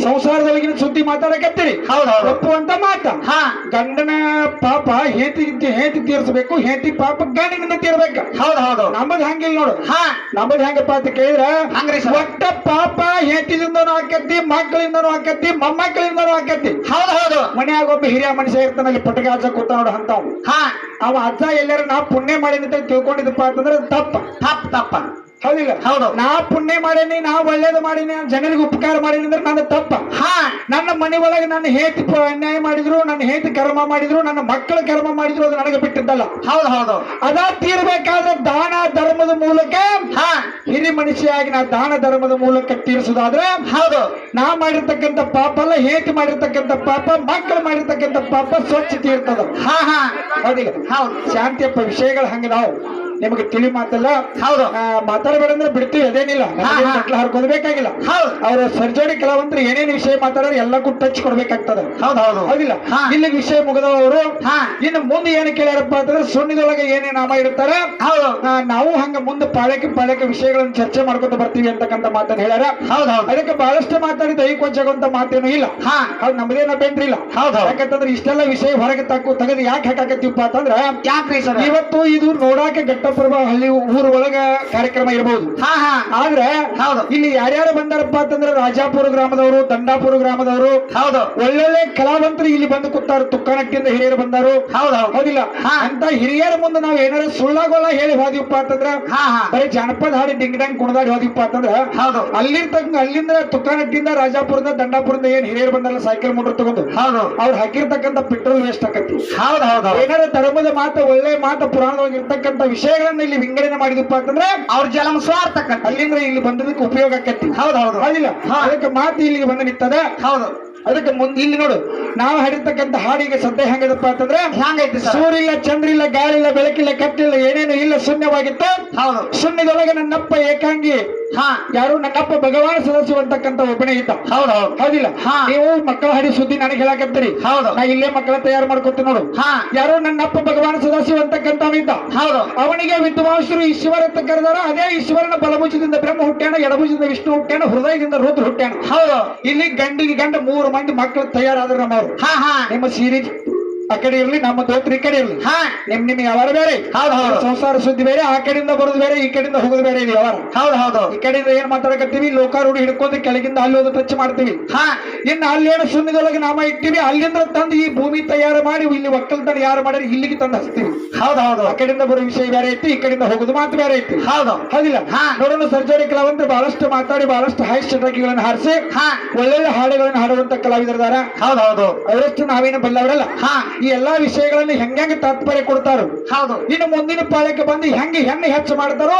ಸಂಸಾರದೊಳಗಿನ ಸುದ್ದಿ ಮಾತಾಡಕತ್ತೀರಿ? ಹೌದು ಹೌದು. ಅಂತ ಮಾತ. ಹಾ. ಗಂಡನ ಪಾಪ ಹೆಂಡತಿ ಹೆಂಡತಿ ತೀರ್ಸ್ಬೇಕು. ಹೆಂಡತಿ ಪಾಪ ಗಂಡನಿಂದ ತೀರ್ಬೇಕ ಹೌದು ಹೌದು. ನಮ್ಮದ್ ಹಂಗಿಲ್ಲ ನೋಡು. ಹಾ. ನಮ್ಮದ್ ಹೆಂಗಪ್ಪ ಅಂತ ಕೇಳಿದ್ರ ಹಂಗ್ರಿ ಒಟ್ಟ ಪಾಪ ಹೆಂಡತಿದಿಂದನೂ ಆಕತಿ ಮಕ್ಕಳಿಂದನೂ ಆಕತಿ ಮೊಮ್ಮಕ್ಕಳಿಂದನೂ ಆಕತಿ. ಹೌದು ಹೌದು. ಮನ್ಯಾಗ ಒಬ್ಬ ಹಿರಿಯ ಮನುಷ್ಯ ಇರ್ತಾನಲ್ಲಿ ಪಟಕ ಅಜ್ಜ ಕೂತ ನೋಡು ಅಂತಾವ್ ಹಾ. ಅವ ಅಜ್ಜ ಎಲ್ಲಾರು ನಾ ಪುಣ್ಯ ಮಾಡಿದ್ ಅಂತ ತಿಳ್ಕೊಂಡಿದ್ದಪ್ಪ ಅಂತಂದ್ರೆ ತಪ್ಪ. ತಪ್ಪ ತಪ್ಪ. ಹೌದಿಲ್ಲ? ಹೌದು. ನಾ ಪುಣ್ಯ ಮಾಡೀನಿ ನಾ ಒಳ್ಳೇದು ಮಾಡೀನಿ ಜನರಿಗೆ ಉಪಕಾರ ಮಾಡೀನಿ ಅಂದ್ರೆ ನನ್ನ ತಪ್ಪ. ಹಾ. ನನ್ನ ಮನೆ ಒಳಗೆ ನನ್ನ ಹೇತಿ ಅನ್ಯಾಯ ಮಾಡಿದ್ರು ನನ್ನ ಹೇತಿ ಕರ್ಮ ಮಾಡಿದ್ರು ನನ್ನ ಮಕ್ಕಳ ಕರ್ಮ ಮಾಡಿದ್ರು ಅದು ನನಗೆ ಬಿಟ್ಟಿದ್ದಲ್ಲ. ಹೌದು ಹೌದು. ಅದ ತೀರ್ಬೇಕಾದ್ರೆ ದಾನ ಧರ್ಮದ ಮೂಲಕ ಹಾ. ಹಿರಿ ಮನುಷ್ಯಾಗಿ ನಾ ದಾನ ಧರ್ಮದ ಮೂಲಕ ತೀರಿಸುದಾದ್ರೆ ಹೌದು. ನಾ ಮಾಡಿರ್ತಕ್ಕಂಥ ಪಾಪ ಅಲ್ಲ ಹೇತಿ ಮಾಡಿರ್ತಕ್ಕಂಥ ಪಾಪ ಮಕ್ಕಳು ಮಾಡಿರ್ತಕ್ಕಂಥ ಪಾಪ ಸ್ವಚ್ಛತೆ ಇರ್ತದ ಹಾ ಹಾ. ಹೌದಿಲ್ಲ? ಹೌದು. ಶಾಂತಿಯಪ್ಪ ವಿಷಯಗಳು ಹಂಗದಾವ್. ನಿಮಗೆ ತಿಳಿ ಮಾತಲ್ಲ. ಹೌದು. ಮಾತಾಡ ಮಾತಾಡಬೇಡ ಅಂದ್ರೆ ಬಿಡ್ತೀವಿ ಅದೇನಿಲ್ಲ. ಹರ್ಕೋದ್ ಬೇಕಾಗಿಲ್ಲ ಹೌದು. ಅವ್ರ ಸರ್ಜರಿ ಕೆಲವಂತರು ಏನೇನ್ ವಿಷಯ ಮಾತಾಡೋರು ಎಲ್ಲಕ್ಕೂ ಟಚ್ ಕೊಡ್ಬೇಕಾಗ್ತದೆ. ಹೌದು ಹೌದು. ಹೌದಿಲ್ಲ? ಇಲ್ಲಿ ವಿಷಯ ಮುಗಿದವರು ಇನ್ನು ಮುಂದೆ ಏನು ಕೇಳ್ಯಾರಪ್ಪ ಅಂತಂದ್ರೆ ಸುಣ್ಣಿದೊಳಗೆ ಏನೇ ನಾಮ ಇರ್ತಾರ ಹೌದು. ನಾವು ಹಂಗ ಮುಂದೆ ಪಾಳಕ್ಕೆ ಪಾಳಕ್ಕೆ ವಿಷಯಗಳನ್ನು ಚರ್ಚೆ ಮಾಡ್ಕೊತ ಬರ್ತೀವಿ ಅಂತಕ್ಕಂಥ ಮಾತನ್ನು ಹೇಳ್ಯಾರ. ಹೌದು ಹೌದು. ಅದಕ್ಕೆ ಬಹಳಷ್ಟು ಮಾತಾಡಿ ದೈ ವಂಚಗುವಂತ ಮಾತೇನು ಇಲ್ಲ. ಹಾ. ಹೌದು ನಮ್ದೇನ ಅಭ್ಯಂತರ ಇಲ್ಲ. ಹೌದು ಯಾಕಂತಂದ್ರೆ ಇಷ್ಟೆಲ್ಲ ವಿಷಯ ಹೊರಗೆ ತಕ್ಕು ತೆಗೆದು ಯಾಕೆ ಹಾಕಾಕತ್ತೀವಪ್ಪ ಅಂತಂದ್ರೆ ಯಾಕ್ರಿ ಸರ್? ಇವತ್ತು ಇದು ನೋಡಾಕ ಘಟ್ಟಪ್ರಭ ಹಳ್ಳಿ ಊರ ಒಳಗ ಕಾರ್ಯಕ್ರಮ ಇರಬಹುದು ಹಾ ಹಾ. ಆದ್ರೆ ಹೌದು. ಇಲ್ಲಿ ಯಾರ್ಯಾರು ಬಂದಾರಪ್ಪ ಅಂತಂದ್ರೆ ರಾಜಾಪುರ ಗ್ರಾಮದವರು ದಂಡಾಪುರ ಗ್ರಾಮದವರು. ಹೌದು. ಒಳ್ಳೊಳ್ಳೆ ಕಲಾವಂತರು ಇಲ್ಲಿ ಬಂದು ಕೂತಾರ. ತುಕ್ಕನಟ್ಟಿಯಿಂದ ಹಿರಿಯರು ಬಂದಾರು. ಹೌದು ಹೌದು. ಹೌದಿಲ್ಲ? ಅಂತ ಹಿರಿಯರ ಮುಂದೆ ನಾವು ಏನಾರ ಸುಳ್ಳಾಗೊಲ್ಲ ಹೇಳಿ ಹೋದಿವಪ್ಪ ಅಂತಂದ್ರ ಹಾ ಹಾ. ಬರೀ ಜನಪದ ಹಾಡಿ ಡಿಂಗ್ ಡಂಗ್ ಕುಣದಾಡಿ ಹೋದಿವಪ್ಪ ಅಂತಂದ್ರ ಹೌದು. ಅಲ್ಲಿರ್ತಕ್ಕ ಅಲ್ಲಿಂದ ತುಕ್ಕನಟ್ಟಿಯಿಂದ ರಾಜಾಪುರದ ದಂಡಾಪುರದ ಏನ್ ಹಿರಿಯರು ಬಂದಾರಲ್ಲ ಸೈಕಲ್ ಮೋಟರ್ ತಗೊಂಡು. ಹೌದು. ಅವ್ರು ಹಾಕಿರ್ತಕ್ಕಂಥ ಪೆಟ್ರೋಲ್ ವೇಸ್ಟ್ ಆಕತಿ. ಹೌದು ಹೌದು ಏನಾರ ಧರ್ಮದ ಮಾತು ಒಳ್ಳೆ ಮಾತು ಪುರಾಣದೊಳಗೆ ಇರ್ತಕ್ಕಂಥ ವಿಷಯಗಳನ್ನ ಇಲ್ಲಿ ವಿಂಗಡನೆ ಮಾಡಿದಪ್ಪ ಅಂತಂದ್ರೆ ಅವ್ರ ಜಲಮ ಸ್ವಾರ್ಥಕಂತ ಅಲ್ಲಿಂದ ಇಲ್ಲಿ ಬಂದದಕ್ಕೆ ಉಪಯೋಗ ಆಕತಿ. ಹೌದು ಹೌದು ಹೌದಿಲ್ಲ ಹಾ. ಅದಕ್ಕೆ ಮಾತು ಇಲ್ಲಿಗೆ ಬಂದು ನಿಂತದ. ಹೌದು. ಅದಕ್ಕೆ ಮುಂದೆ ಇಲ್ಲಿ ನೋಡು. ನಾವು ಹಾಡಿರ್ತಕ್ಕಂಥ ಹಾಡಿಗೆ ಸದ್ಯ ಹೆಂಗದಪ್ಪ ಅಂತಂದ್ರೆ ಹ್ಯಾಂಗೈತಿ ಸರ್? ಸೂರ್ಯ ಇಲ್ಲ ಚಂದ್ರ ಇಲ್ಲ ಗಾಳಿ ಇಲ್ಲ ಬೆಳಕಿಲ್ಲ ಕಟ್ಟಿಲ್ಲ ಏನೇನು ಇಲ್ಲ ಶೂನ್ಯವಾಗಿತ್ತು. ಹೌದು. ಶೂನ್ಯದೊಳಗೆ ನನ್ನಪ್ಪ ಏಕಾಂಗಿ ಹಾ. ಯಾರು ನನ್ನಪ್ಪ ಭಗವಾನ್ ಸದಸ್ಯ ಅಂತಕ್ಕಂಥ ಒಬ್ಬನೇ ಇದ್ದ. ಹೌದು ಹೌದು. ಹೌದಿಲ್ಲ? ಹಾ. ನೀವು ಮಕ್ಕಳ ಹಡಿ ಸುದ್ದಿ ನನಗೆ ಹೇಳಕತ್ತೀರಿ. ಹೌದು. ನಾ ಇಲ್ಲೇ ಮಕ್ಕಳ ತಯಾರು ಮಾಡ್ಕೊತೀನಿ ನೋಡು. ಹಾ. ಯಾರು ನನ್ನಪ್ಪ ಭಗವಾನ್ ಸದಸ್ಯ ಅಂತಕ್ಕಂಥವ ಇದ್ದ ಹೌದು. ಅವನಿಗೆ ವಿದ್ವಾಂಸರು ಈಶ್ವರ ಅಂತ ಕರೆದಾರ. ಅದೇ ಈಶ್ವರನ ಬಲಭುಜದಿಂದ ಬ್ರಹ್ಮ ಹುಟ್ಟ್ಯಾಣ ಎಡಭುಜದಿಂದ ವಿಷ್ಣು ಹುಟ್ಟ್ಯಾಣ ಹೃದಯದಿಂದ ರುದ್ರ ಹುಟ್ಟ್ಯಾಣ ಹೌದು. ಇಲ್ಲಿ ಗಂಡಿಗೆ ಗಂಡ ಮೂರು ಮಂದಿ ಮಕ್ಕಳು ತಯಾರಾದ್ರ ನಮ್ಮವರು. ಹಾ ಹಾ. ನಿಮ್ಮ ಸೀರೆ ಆ ಕಡೆ ಇರ್ಲಿ ನಮ್ಮ ದೋತ್ರ ಈ ಕಡೆ ಇರ್ಲಿ. ಹಾ. ನಿಮ್ ನಿಮ್ ಯಾವ ಬೇರೆ ಹೌದು ಹೌದು. ಸಂಸಾರ ಸುದ್ದಿ ಬೇರೆ ಆ ಕಡೆಯಿಂದ ಬರೋದು ಬೇರೆ ಈ ಕಡೆಯಿಂದ ಹೋಗೋದು ಬೇರೆ ಇಲ್ಲಿ ಅವರ. ಹೌದು ಹೌದು. ಈ ಕಡೆಯಿಂದ ಏನ್ ಮಾತಾಡಕತ್ತೀವಿ? ಲೋಕಾರೂಢಿ ಹಿಡ್ಕೊಂಡು ಕೆಳಗಿಂದ ಅಲ್ಲಿ ಹೋದ ಟಚ್ ಮಾಡ್ತೀವಿ. ಹಾ. ಇನ್ನು ಅಲ್ಲೇನು ಶೂನ್ಯದೊಳಗೆ ನಾಮ ಇಟ್ಟಿವಿ ಅಲ್ಲಿಂದ ತಂದು ಈ ಭೂಮಿ ತಯಾರು ಮಾಡಿ ಇಲ್ಲಿ ಒಕ್ಕಲ್ತನ ಯಾರು ಮಾಡಿ ಇಲ್ಲಿಗೆ ತಂದು ಹಚ್ತೀವಿ. ಹೌದು ಹೌದು. ಆ ಕಡೆಯಿಂದ ಬರೋ ವಿಷಯ ಬೇರೆ ಐತಿ ಈ ಕಡೆಯಿಂದ ಹೋಗೋದು ಮಾತು ಬೇರೆ ಐತಿ. ಹೌದು. ಹೌದಿಲ್ಲ? ಹಾ. ನೋಡೋಣ ಸರ್ಜರಿ ಕಲಾವಂತರು ಬಹಳಷ್ಟು ಮಾತಾಡಿ ಬಹಳಷ್ಟು ಹೈ ಚಟಕಿಗಳನ್ನು ಹಾರಿಸಿ ಹಾ. ಒಳ್ಳೊಳ್ಳೆ ಹಾಡುಗಳನ್ನು ಹಾಡುವಂತ ಕಲಾವಿದರದಾರ ಹೌದು ಹೌದು. ಅವರಷ್ಟು ನಾವೇನು ಬಲ್ಲವರಲ್ಲ. ಹಾ. ಈ ಎಲ್ಲಾ ವಿಷಯಗಳನ್ನು ಹೆಂಗ ತಾತ್ಪರ್ಯ ಕೊಡ್ತಾರೋ? ಹೌದು. ಇನ್ನು ಮುಂದಿನ ಪಾಳ್ಯಕ್ಕೆ ಬಂದು ಹೆಂಗ ಹೆಣ್ಣು ಹೆಚ್ಚು ಮಾಡ್ತಾರೋ.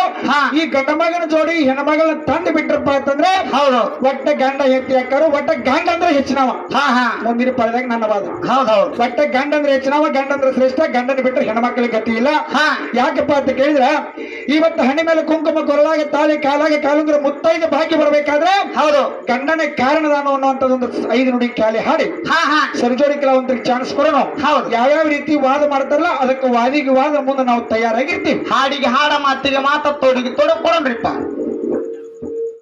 ಈ ಗಂಡ ಮಗನ ಜೋಡಿ ಹೆಣ್ಮಗಳನ್ನ ತಂದು ಬಿಟ್ರಪ್ಪ ಅಂತಂದ್ರೆ ಹೌದು. ಒಟ್ಟ ಗಂಡ ಹೆತ್ತಿ ಹಾಕಾರು ಒಟ್ಟ ಗಂಡ ಅಂದ್ರೆ ಹೆಚ್ಚಿನವ. ಹಾ ಹಾ. ಮುಂದಿನ ಪಾಳ್ಯದಾಗ ನನ್ನ ವಾದ. ಹೌದು ಹೌದು. ಒಟ್ಟ ಗಂಡ ಅಂದ್ರೆ ಹೆಚ್ಚಿನವ ಗಂಡ ಅಂದ್ರೆ ಶ್ರೇಷ್ಠ ಗಂಡನ ಬಿಟ್ಟರೆ ಹೆಣ್ಮಕ್ಳಿಗೆ ಗತಿ ಇಲ್ಲ. ಯಾಕಪ್ಪ ಅಂತ ಕೇಳಿದ್ರ ಇವತ್ತು ಹಣೆ ಮೇಲೆ ಕುಂಕುಮ ಕೊರಳಾಗಿ ತಾಳಿ ಕಾಲಾಗಿ ಕಾಲಂದ್ರೆ ಮುತ್ತೈದ ಬಾಕಿ ಬರಬೇಕಾದ್ರೆ ಹೌದು. ಗಂಡನೇ ಕಾರಣದಾನ ಅನ್ನುವಂಥದ್ದೊಂದು ಐದು ನುಡಿ ಕಾಲಿ ಹಾಡಿ. ಹಾ ಹಾ. ಸರ್ಜೋಡಿ ಕೆಲವೊಂದರಿಗೆ ಚಾನ್ಸ್ ಕೊಡೋಣ. ಯಾವ್ಯಾವ ರೀತಿ ವಾದ ಮಾಡ್ತಾರಲ್ಲ ಅದಕ್ಕೆ ವಾದಿಗೆ ವಾದ ಮುಂದೆ ನಾವು ತಯಾರಾಗಿರ್ತೀವಿ. ಹಾಡಿಗೆ ಹಾಡ ಮಾತಿಗೆ ಮಾತ ತೊಡಗಿ ತೋಡ ಕೊಡನ್ರಿಪ್ಪ